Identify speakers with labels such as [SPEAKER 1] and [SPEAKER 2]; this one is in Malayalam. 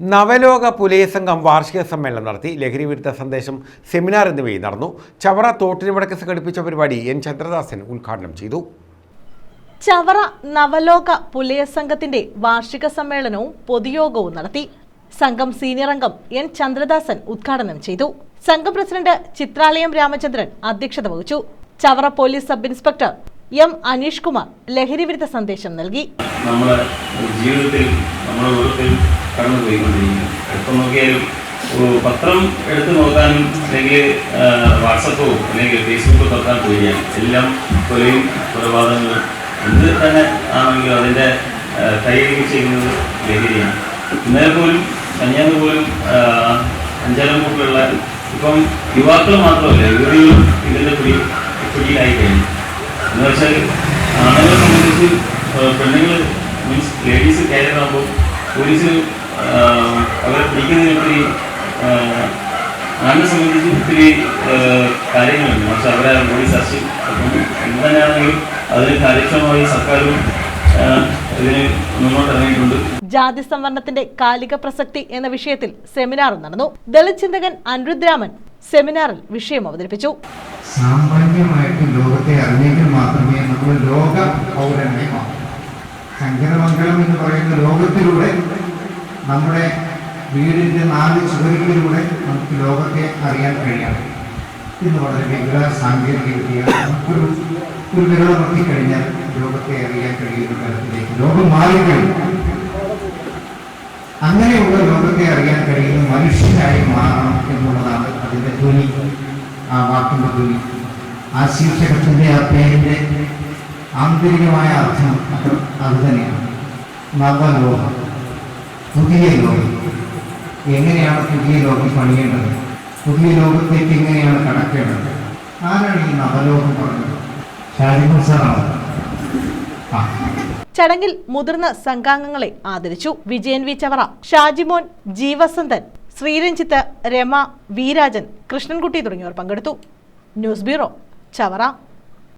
[SPEAKER 1] നവലോക പുലയ സംഘം വാർഷിക സമ്മേളനം നടത്തി. ലഹരി വിരുദ്ധ സന്ദേശം സെമിനാർ എന്നിവയും നടന്നു. ചവറ തോട്ടിന് വടക്ക് സംഘടിപ്പിച്ച പരിപാടി എൻ. ചന്ദ്രദാസൻ ഉദ്ഘാടനം ചെയ്തു.
[SPEAKER 2] ചവറ നവലോക പുലയ സംഘത്തിന്റെ വാർഷിക സമ്മേളനവും പൊതുയോഗവും നടത്തി. സംഘം സീനിയർ അംഗം എൻ. ചന്ദ്രദാസൻ ഉദ്ഘാടനം ചെയ്തു. സംഘം പ്രസിഡന്റ് ചിത്രാലയം രാമചന്ദ്രൻ അധ്യക്ഷത വഹിച്ചു. Chavara police sub inspector M. Aneesh Kumar ലഹരി വിരുദ്ധ സന്ദേശം നൽകി.
[SPEAKER 3] നമ്മുടെ ജീവിതത്തിൽ നമ്മൾ കടന്നു പോയിക്കൊണ്ടിരിക്കുന്നു എപ്പോൾ നോക്കിയാലും പത്രം എടുത്തു നോക്കാനും അല്ലെങ്കിൽ വാട്സപ്പോ അല്ലെങ്കിൽ ഫേസ്ബുക്കോ തുറക്കാൻ പോയിരിക്കാം എല്ലാം കൊലയും കൊലപാതകങ്ങളും എന്ത് തന്നെ ആണെങ്കിലും അതിന്റെ കൈകാര്യം ചെയ്യുന്നത് ലഹരിയാണ്. ഇന്നലെ പോലും കഞ്ഞാന്ന് പോലും അഞ്ചാലം കൂട്ടിലുള്ള ഇപ്പം യുവാക്കൾ മാത്രമല്ല യുവതികളും ഇതിന്റെ പിടി പിടിയിലായി കഴിഞ്ഞു. എന്ന് വെച്ചാൽ ആണുങ്ങളെ സംബന്ധിച്ച് പെണ്ണുങ്ങൾ മീൻസ് ലേഡീസ് കാരിയർ ആകുമ്പോൾ പോലീസ് അവരെ പിടിക്കുന്നതിന് ഒത്തിരി ആണെ സംബന്ധിച്ച് ഒത്തിരി കാര്യങ്ങളുണ്ട്. പക്ഷെ അവരെ പോലീസ് സർച്ച് അപ്പം എന്ത് തന്നെയാണെങ്കിലും അതിന് കാര്യക്ഷമമായി സർക്കാരും
[SPEAKER 2] ജാതി സംവരണത്തിന്റെ കാലിക പ്രസക്തി എന്ന വിഷയത്തിൽ സെമിനാർ നടന്നു. ദളിത് ചിന്തകൻ അനുരുദ്രാമൻ സെമിനാറിൽ വിഷയം അവതരിപ്പിച്ചു.
[SPEAKER 4] സാമാന്യമായിട്ട് ലോകത്തെ അറിഞ്ഞെങ്കിൽ മാത്രമേ നമ്മൾ ലോക പൗരനായി മാറും ശങ്കരമംഗളം എന്ന് പറയുന്ന ലോകത്തിലൂടെ നമ്മുടെ വീടിന്റെ നാല് ചുവരുകളിലൂടെ നമുക്ക് ലോകത്തെ അറിയാൻ കഴിയണം. ഇന്ന് വളരെ വിവര സാങ്കേതിക വിദ്യ നമുക്കൊരു ഒരു വിരളം നോക്കിക്കഴിഞ്ഞാൽ ലോകത്തെ അറിയാൻ കഴിയുന്ന തരത്തിലേക്ക് ലോകം മാറിക്കഴിഞ്ഞു. അങ്ങനെയുള്ള ലോകത്തെ അറിയാൻ കഴിയുന്ന മനുഷ്യനായി മാറണം എന്നുള്ളതാണ് അതിന്റെ ധ്വനി. ആ വാക്കിന്റെ ധ്വനി. ആ ശീർഷകത്തിന്റെ ആ പേരിന്റെ ആന്തരികമായ അർത്ഥം അത് അത് തന്നെയാണ്. നവലോകം. പുതിയ ലോകം. എങ്ങനെയാണ് പുതിയ ലോകം പണിയേണ്ടത്? പുതിയ ലോകത്തേക്ക് എങ്ങനെയാണ് കടക്കേണ്ടത്? ആരാണ് ഈ നവലോകം പറഞ്ഞത്? സാറാണ്?
[SPEAKER 2] ചടങ്ങിൽ മുതിർന്ന സംഘാംഗങ്ങളെ ആദരിച്ചു വിജയൻ വി ചവറ ഷാജിമോൻ ജീവസന്തൻ ശ്രീരഞ്ജിത്ത് രമ വീരാജൻ കൃഷ്ണൻകുട്ടി തുടങ്ങിയവർ പങ്കെടുത്തു. News bureau Chavara.